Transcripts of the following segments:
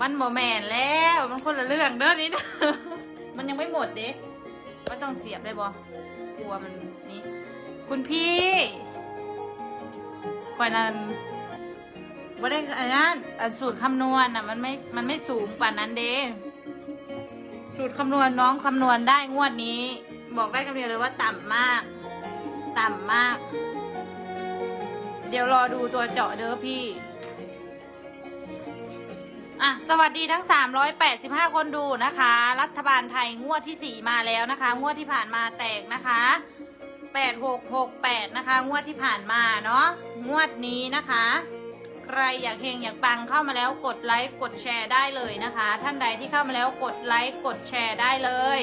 มันโมแมนแล้วมันคนละเรื่องเด้อนี่นะมันยังไม่หมดเด็กไม่ต้องเสียบเลยบอกลัวมันนี่คุณพี่ก่อนนั้นว่าได้อันนั้นสูตรคำนวณอะมันไม่มันไม่สูงป่านนั้นเด้สูตรคำนวณน้องคำนวณได้งวดนี้ บอกได้คำเดียวเลยว่าต่ำมาก ต่ำมาก เดี๋ยวรอดูตัวเจาะเด้อพี่ อะสวัสดีทั้ง 385 คนดูนะคะ รัฐบาลไทยงวดที่ 4 มาแล้วนะคะ งวดที่ผ่านมาแตกนะคะ 8668 นะคะ งวดที่ผ่านมาเนาะงวดนี้นะคะ ใครอยากเฮงอยากปังเข้ามาแล้วกดไลค์กดแชร์ได้เลยนะคะ ท่านใดที่เข้ามาแล้วกดไลค์กดแชร์ได้เลย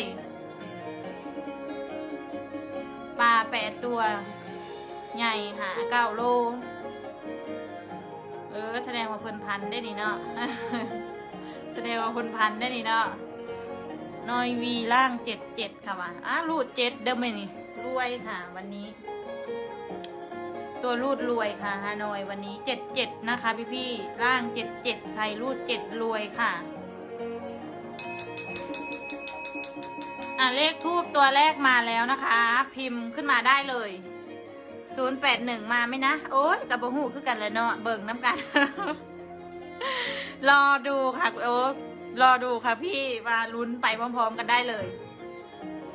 ปลาแปดตัว ใหญ่หาเก้าโล ออแสดงว่าเพิ่นพันได้นี่เนาะแสดงว่าเพิ่นพันได้นี่เนาะนอยวีล่างเจ็ดเจ็ดค่ะว่ะอะรูดเจ็ดเดิมไหมนี่รวยค่ะ วันนี้ ตัวรูดรวยค่ะฮานอยวันนี้เจ็ดเจ็ดนะคะพี่พี่ๆล่างเจ็ดเจ็ดใครรูดเจ็ดรวยค่ะอะเลขทูบตัวแรกมาแล้วนะคะ พิมพ์ขึ้นมาได้เลย ศูนย์แปดหนึ่งมาไหมนะ โอ้ยกับบหูคือกันแหละเนาะเบิ่งน้ำกัน รอดูค่ะโอ้รอดูค่ะพี่มาลุ้นไปพร้อม ๆ กันได้เลย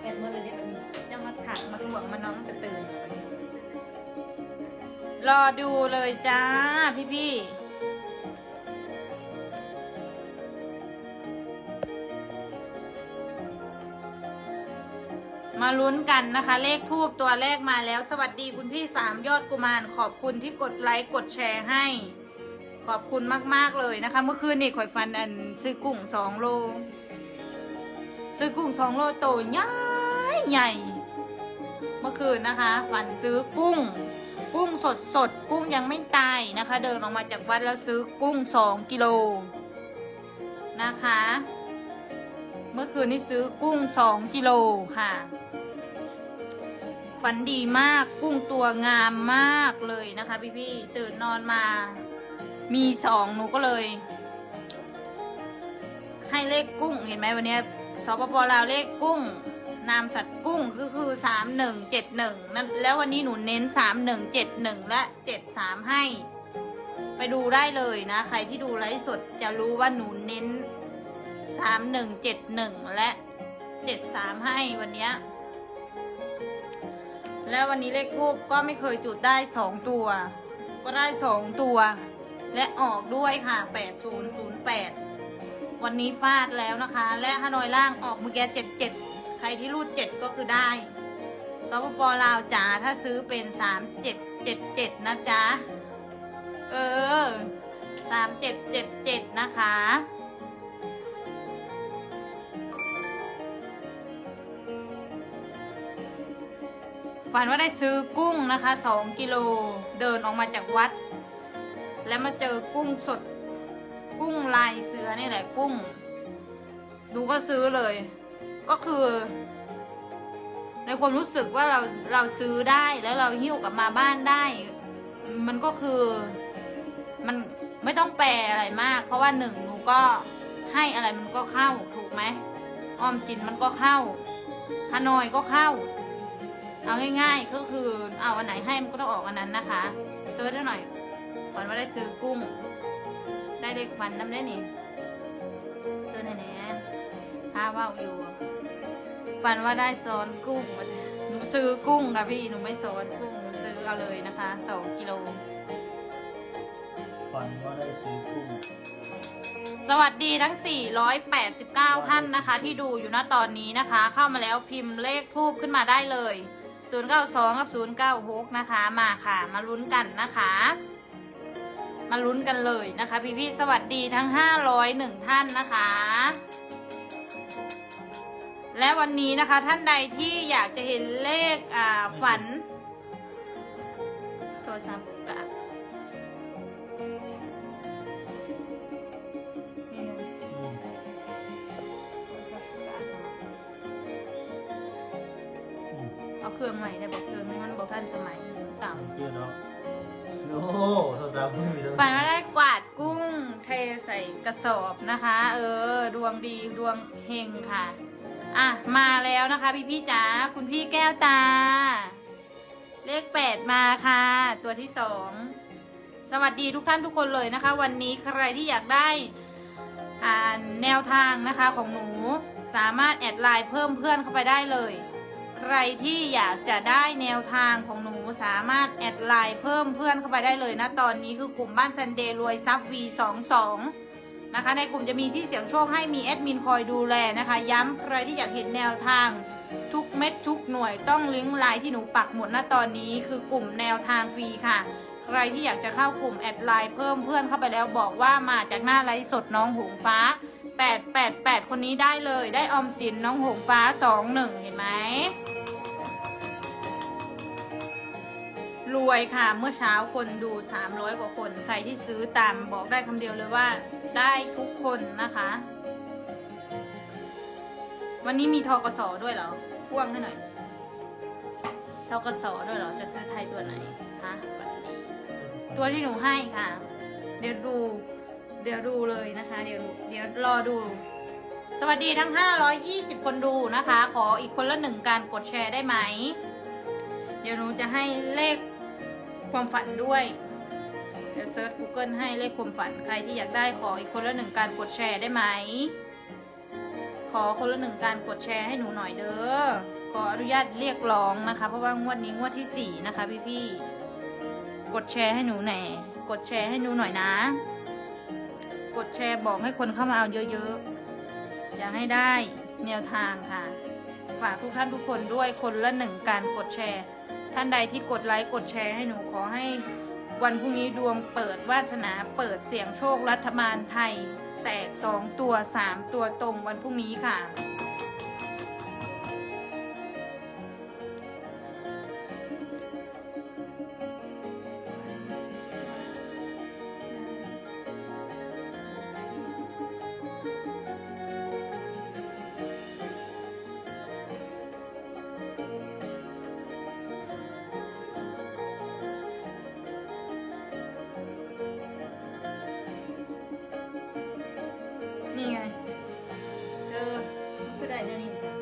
เป็นเมื่อไรได้แบบนี้จะมาถักมาหลวงมาน้องจะตื่นรอดูเลยจ้าพี่ๆ มาลุ้นกันนะคะ เลขทูบตัวแรกมาแล้ว สวัสดีคุณพี่สามยอดกุมาร ขอบคุณที่กดไลค์กดแชร์ให้ ขอบคุณมาก ๆ เลยนะคะ เมื่อคืนนี่ข่อยฟันอันซื้อกุ้งสองโล ซื้อกุ้งสองโลโตใหญ่ใหญ่ เมื่อคืนนะคะ ฝันซื้อกุ้ง กุ้งสดสดกุ้งยังไม่ตายนะคะ เดินออกมาจากวัดแล้วซื้อกุ้งสองกิโลนะคะ เมื่อคืนนี้ซื้อกุ้งสองกิโลค่ะ ฝันดีมากกุ้งตัวงามมากเลยนะคะพี่พี่ๆตื่นนอนมา มีสองหนูก็เลย ให้เลขกุ้งเห็นไหมวันนี้สปปลาวเลขกุ้ง นามสัตว์กุ้งคือคือสามหนึ่งเจ็ดหนึ่งนั่นแล้ววันนี้หนูเน้นสามหนึ่งเจ็ดหนึ่งและเจ็ดสามให้ ไปดูได้เลยนะ ใครที่ดูไลฟ์สดจะรู้ว่าหนูเน้น สามหนึ่งเจ็ดหนึ่งและเจ็ดสามให้วันเนี้ยแล้ววันนี้เลขทูบก็ไม่เคยจุดได้สองตัว ก็ได้สองตัว และออกด้วยค่ะแปดศูนย์ศูนย์แปดวันนี้ฟาดแล้วนะคะ และฮานอยล่างออกเมื่อกี้เจ็ดเจ็ดใครที่รูดเจ็ดก็คือได้สปปลาวจ๋าถ้าซื้อเป็นสามเจ็ดเจ็ดเจ็ดนะจ๊ะ เออสามเจ็ดเจ็ดเจ็ดนะคะ ฝันว่าได้ซื้อกุ้งนะคะสองกิโลเดินออกมาจากวัด แล้วมาเจอกุ้งสด กุ้งลายเสือนี่แหละกุ้งดูก็ซื้อเลย ก็คือ ในความรู้สึกว่าเราเราซื้อได้แล้วเราหิ้วกลับมาบ้านได้ มันก็คือมันไม่ต้องแปลอะไรมาก เพราะว่าหนึ่งหนูก็ให้อะไรมันก็เข้าถูกไหมออมสินมันก็เข้าฮานอยก็เข้า เอาง่าย ๆ ก็คือเอาอันไหนให้มันก็ต้องออกอันนั้นนะคะเซิร์ชให้หน่อยฝันว่าได้ซื้อกุ้ง ได้เลขฟันน้ำได้นี่เซิร์ชให้แหน่ถ้าว่าวอยู่ฝันว่าได้ซ้อนกุ้งมาจ้ะหนูซื้อกุ้งค่ะพี่หนูไม่ซ้อนกุ้งหนูซื้อเอาเลยนะคะสองกิโลฟันว่าได้ซื้อกุ้งสวัสดีทั้ง 489 ท่านนะคะ ที่ดูอยู่ณตอนนี้นะคะ เข้ามาแล้วพิมพ์เลขทูบขึ้นมาได้เลย 092 กับ 096 นะคะ มาค่ะ มาลุ้นกันนะคะ มาลุ้นกันเลยนะคะ พี่พี่สวัสดีทั้ง 501 ท่านนะคะ และวันนี้นะคะท่านใดที่อยากจะเห็นเลขอ่าฝัน โทรศัพท์ บอกเครื่องนี้มันบอกท่านสมัยเก่าเชื่อเนาะโอ้โหโทรสาวไม่มีแล้วฝันว่าได้กวาดกุ้งเทใส่กระสอบนะคะ เออ ดวงดีดวงเฮงค่ะ อะ มาแล้วนะคะ พี่พี่ๆจ๋าคุณพี่แก้วตา เลขแปดมาค่ะ ตัวที่สองสวัสดีทุกท่านทุกคนเลยนะคะ วันนี้ใครที่อยากได้อ่านแนวทางนะคะของหนูสามารถแอดไลน์เพิ่มเพื่อนเข้าไปได้เลย ใครที่อยากจะได้แนวทางของหนูสามารถแอดไลน์เพิ่มเพื่อนเข้าไปได้เลยนะ ตอนนี้คือกลุ่มบ้านซันเดย์รวยซับ V22 นะคะ ในกลุ่มจะมีที่เสียงโชคให้มีแอดมินคอยดูแลนะคะ ย้ำใครที่อยากเห็นแนวทางทุกเม็ดทุกหน่วยต้องลิงก์ไลน์ที่หนูปักหมุดณตอนนี้คือกลุ่มแนวทางฟรีค่ะ ใครที่อยากจะเข้ากลุ่มแอดไลน์เพิ่มเพื่อนเข้าไปแล้วบอกว่ามาจากหน้าไลฟ์สดน้องหงฟ้า 888 คนนี้ได้เลยได้ออมสินน้องหงฟ้า 21 เห็นไหม รวยค่ะ เมื่อเช้าคนดู 300 กว่าคน ใครที่ซื้อตามบอกได้คำเดียวเลยว่า ได้ทุกคนนะคะ วันนี้มีทกสด้วยเหรอพ่วงให้หน่อยทกสด้วยเหรอ จะซื้อไทยตัวไหนคะวันนี้ตัวที่หนูให้ค่ะ เดี๋ยวดู เดี๋ยวดูเลยนะคะ เดี๋ยวดูเดี๋ยวรอดู สวัสดีทั้ง 520 คนดูนะคะ ขออีกคนละหนึ่งการกดแชร์ได้ไหมเดี๋ยวหนูจะให้เลข ความฝันด้วยเดี๋ยวเซิร์ช Google ให้เลขความฝันใครที่อยากได้ขออีกคนละหนึ่งการกดแชร์ได้ไหม ขอคนละหนึ่งการกดแชร์ให้หนูหน่อยเด้อขออนุญาตเรียกร้องนะคะ เพราะว่างวดนี้งวดที่สี่นะคะพี่ๆกดแชร์ให้หนูแหน่กดแชร์ให้หนูหน่อยนะ กดแชร์บอกให้คนเข้ามาเอาเยอะๆอยากให้ได้แนวทางค่ะ ฝากทุกท่านทุกคนด้วยคนละหนึ่งการกดแชร์ ท่านใดที่กดไลค์กดแชร์ให้หนูขอให้วันพรุ่งนี้ดวงเปิดวาสนาเปิดเสียงโชครัฐบาลไทย แตกสองตัวสามตัวตรงวันพรุ่งนี้ค่ะ คือได้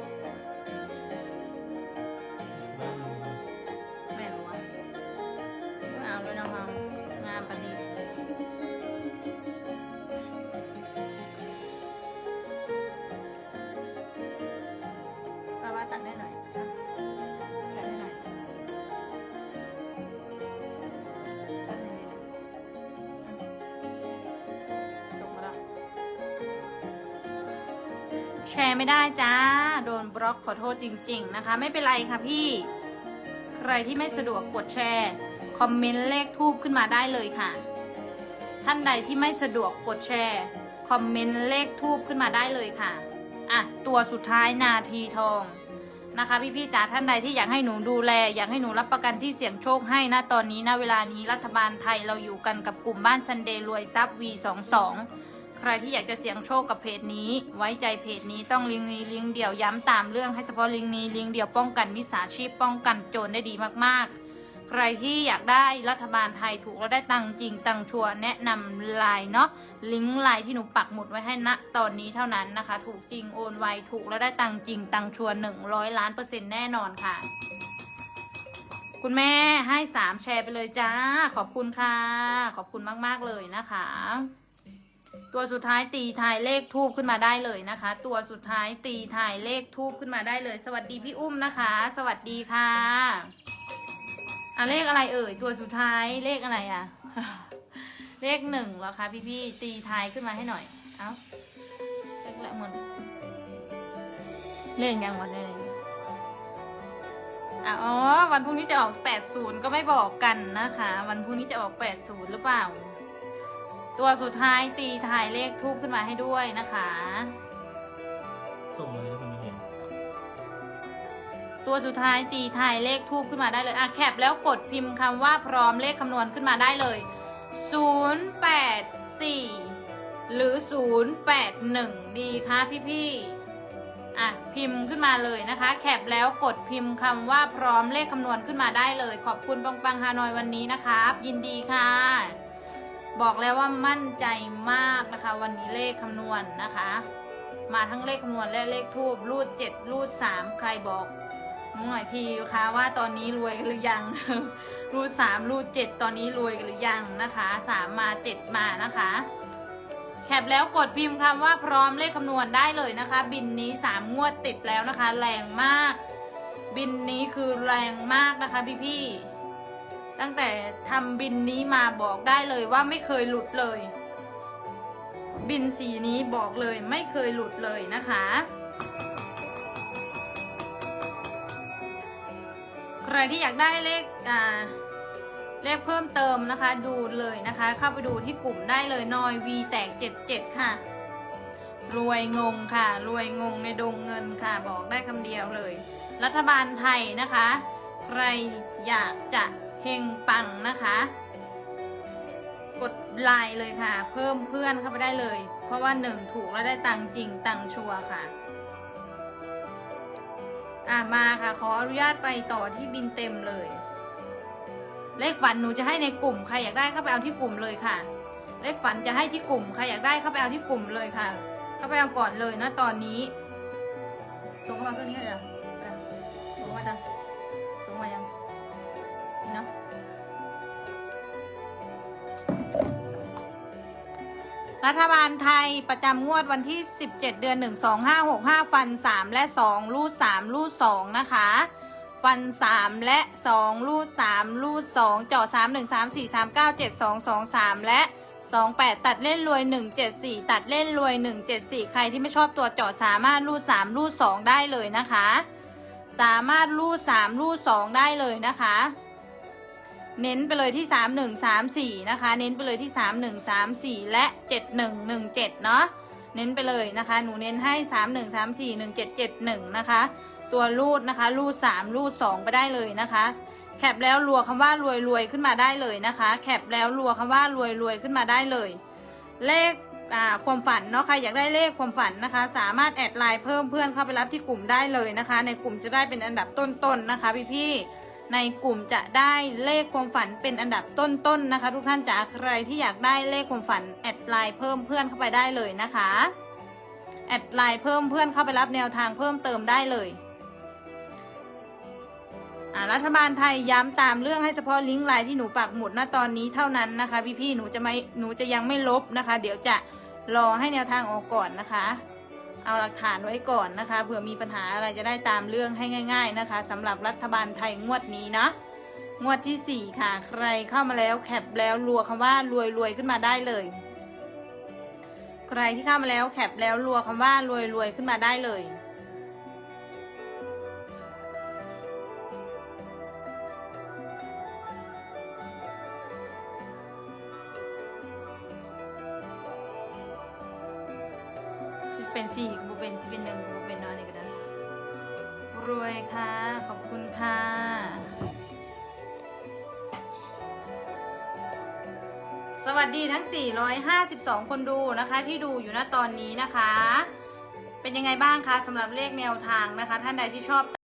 แชร์ไม่ได้จ้า โดนบล็อกขอโทษจริง ๆ นะคะ ไม่เป็นไรค่ะพี่ ใครที่ไม่สะดวกกดแชร์ คอมเมนต์เลขทูบขึ้นมาได้เลยค่ะ ท่านใดที่ไม่สะดวกกดแชร์ คอมเมนต์เลขทูบขึ้นมาได้เลยค่ะ อะ ตัวสุดท้ายนาทีทองนะคะ พี่ๆจ๋าท่านใดที่อยากให้หนูดูแล อยากให้หนูรับประกันที่เสี่ยงโชคให้นะตอนนี้นะเวลานี้รัฐบาลไทยเราอยู่กันกับกลุ่มบ้านซันเดย์รวยทรัพย์ V22 ใครที่อยากจะเสี่ยงโชคกับเพจนี้ ไว้ใจเพจนี้ต้องลิงก์นี้ลิงก์เดียวย้ำตามเรื่องให้เฉพาะลิงก์นี้ลิงก์เดียวป้องกันมิจฉาชีพป้องกันโจรได้ดีมากๆ ใครที่อยากได้รัฐบาลไทยถูกแล้วได้ตังจริงตังชัวแนะนำไลน์เนาะลิงก์ไลน์ที่หนูปักหมุดไว้ให้ณตอนนี้เท่านั้นนะคะ ถูกจริงโอนไวถูกแล้วได้ตังจริงตังชัวหนึ่งร้อยล้านเปอร์เซ็นต์แน่นอนค่ะ คุณแม่ให้สามแชร์ไปเลยจ้า ขอบคุณค่ะ ขอบคุณมากๆเลยนะคะ ตัวสุดท้ายตีทายเลขทูบขึ้นมาได้เลยนะคะ ตัวสุดท้ายตีทายเลขทูบขึ้นมาได้เลย สวัสดีพี่อุ้มนะคะ สวัสดีค่ะอะเลขอะไรเอ่ยตัวสุดท้ายเลขอะไรอะ เลขหนึ่งเหรอคะพี่พี่ตีทายขึ้นมาให้หน่อย เอ้าเลขละหมดเลขยังหมดเลยอ๋อ วันพรุ่งนี้จะออก 80 ก็ไม่บอกกันนะคะ วันพรุ่งนี้จะออก 80 หรือเปล่า ตัวสุดท้ายตีถ่ายเลขทูบขึ้นมาให้ด้วยนะคะ ส่งมาเลยคุณไม่เห็นตัวสุดท้ายตีถ่ายเลขทูบขึ้นมาได้เลยอะแคปแล้วกดพิมพ์คำว่าพร้อมเลขคำนวณขึ้นมาได้เลย 084 หรือ 081 ดีคะพี่ๆอะพิมพ์ขึ้นมาเลยนะคะ แคปแล้วกดพิมพ์คำว่าพร้อมเลขคำนวณขึ้นมาได้เลย ขอบคุณปังปังฮานอยวันนี้นะครับยินดีค่ะ บอกแล้วว่ามั่นใจมากนะคะ วันนี้เลขคำนวณนะคะ มาทั้งเลขคำนวณและเลขทูบรูดเจ็ดรูดสามใครบอกหนูหน่อยทีคะว่าตอนนี้รวยกันหรือยัง รูดสามรูดเจ็ดตอนนี้รวยกันหรือยังนะคะสามมาเจ็ดมานะคะแคปแล้วกดพิมพ์คำว่าพร้อมเลขคำนวณได้เลยนะคะ บินนี้สามงวดติดแล้วนะคะ แรงมาก บินนี้คือแรงมากนะคะพี่ๆ ตั้งแต่ทำบินนี้มาบอกได้เลยว่าไม่เคยหลุดเลย บินสีนี้บอกเลยไม่เคยหลุดเลยนะคะ ใครที่อยากได้เลขอ่าเลขเพิ่มเติมนะคะ ดูเลยนะคะ เข้าไปดูที่กลุ่มได้เลยนอยวีแตก77ค่ะ รวยงงค่ะ รวยงงในดงเงินค่ะ บอกได้คำเดียวเลย รัฐบาลไทยนะคะ ใครอยากจะ เฮงปังนะคะ กดไลน์เลยค่ะ เพิ่มเพื่อนเข้าไปได้เลย เพราะว่าหนึ่งถูกแล้วได้ตังจริงตังชัวค่ะอะมาค่ะขออนุญาตไปต่อที่บินเต็มเลย เลขฝันหนูจะให้ในกลุ่มใครอยากได้เข้าไปเอาที่กลุ่มเลยค่ะ เลขฝันจะให้ที่กลุ่มใครอยากได้เข้าไปเอาที่กลุ่มเลยค่ะ เข้าไปเอาก่อนเลยนะตอนนี้ส่งเข้ามาเครื่องนี้เลย รัฐบาลไทยประจำงวดวันที่ 17 เดือน 1 2 5 6 5 ฟัน 3 และ 2 รูด 3 รูด 2 นะคะ ฟัน 3 และ 2 รูด 3 รูด 2 เจาะ 3 1 3 4 3 9 7 2 2 3 และ 2 8 ตัดเล่นรวย 1 7 4 ตัดเล่นรวย 1 7 4 ใครที่ไม่ชอบตัวเจาะสามารถรูด 3 รูด 2 ได้เลยนะคะ สามารถรูด 3 รูด 2 ได้เลยนะคะ เน้นไปเลยที่ 3 1 3 4 นะคะ เน้นไปเลยที่ 3 1 3 4 และ 7 1 1 7 เนาะ เน้นไปเลยนะคะ หนูเน้นให้ 3 1 3 4 1 7 7 1 นะคะ ตัวรูดนะคะ รูด 3 รูด 2 ไปได้เลยนะคะ แคปแล้วรัวคำว่ารวยรวยขึ้นมาได้เลยนะคะ แคปแล้วรัวคำว่ารวยรวยขึ้นมาได้เลย เลขความฝันเนาะใครอยากได้เลขความฝันนะคะ สามารถแอดไลน์เพิ่มเพื่อนเข้าไปรับที่กลุ่มได้เลยนะคะ ในกลุ่มจะได้เป็นอันดับต้นๆนนะคะพี่ๆ ในกลุ่มจะได้เลขความฝันเป็นอันดับต้นๆนนะคะ ทุกท่านจ๋าใครที่อยากได้เลขความฝันแอดไลน์เพิ่มเพื่อนเข้าไปได้เลยนะคะแอดไลน์เพิ่มเพื่อนเข้าไปรับแนวทางเพิ่มเติมได้เลยรัฐบาลไทยย้ำตามเรื่องให้เฉพาะลิงก์ไลน์ที่หนูปักหมุดณตอนนี้เท่านั้นนะคะพี่ๆหนูจะไม่หนูจะยังไม่ลบนะคะ เดี๋ยวจะรอให้แนวทางออกก่อนนะคะ เอาหลักฐานไว้ก่อนนะคะเผื่อมีปัญหาอะไรจะได้ตามเรื่องให้ง่าย ๆนะคะสำหรับรัฐบาลไทยงวดนี้นะงวดที่สี่ค่ะ ใครเข้ามาแล้วแคปแล้วรัวคำว่ารวยรวยขึ้นมาได้เลย ใครที่เข้ามาแล้วแคปแล้วรัวคำว่ารวยรวยขึ้นมาได้เลย เป็นสี่บุเป็นสิเป็นหนึ่งบุเป็นนอนนี่ก็ได้รวยค่ะ ขอบคุณค่ะ สวัสดีทั้ง 452 คนดูนะคะ ที่ดูอยู่ณตอนนี้นะคะ เป็นยังไงบ้างคะสำหรับเลขแนวทางนะคะ ท่านใดที่ชอบ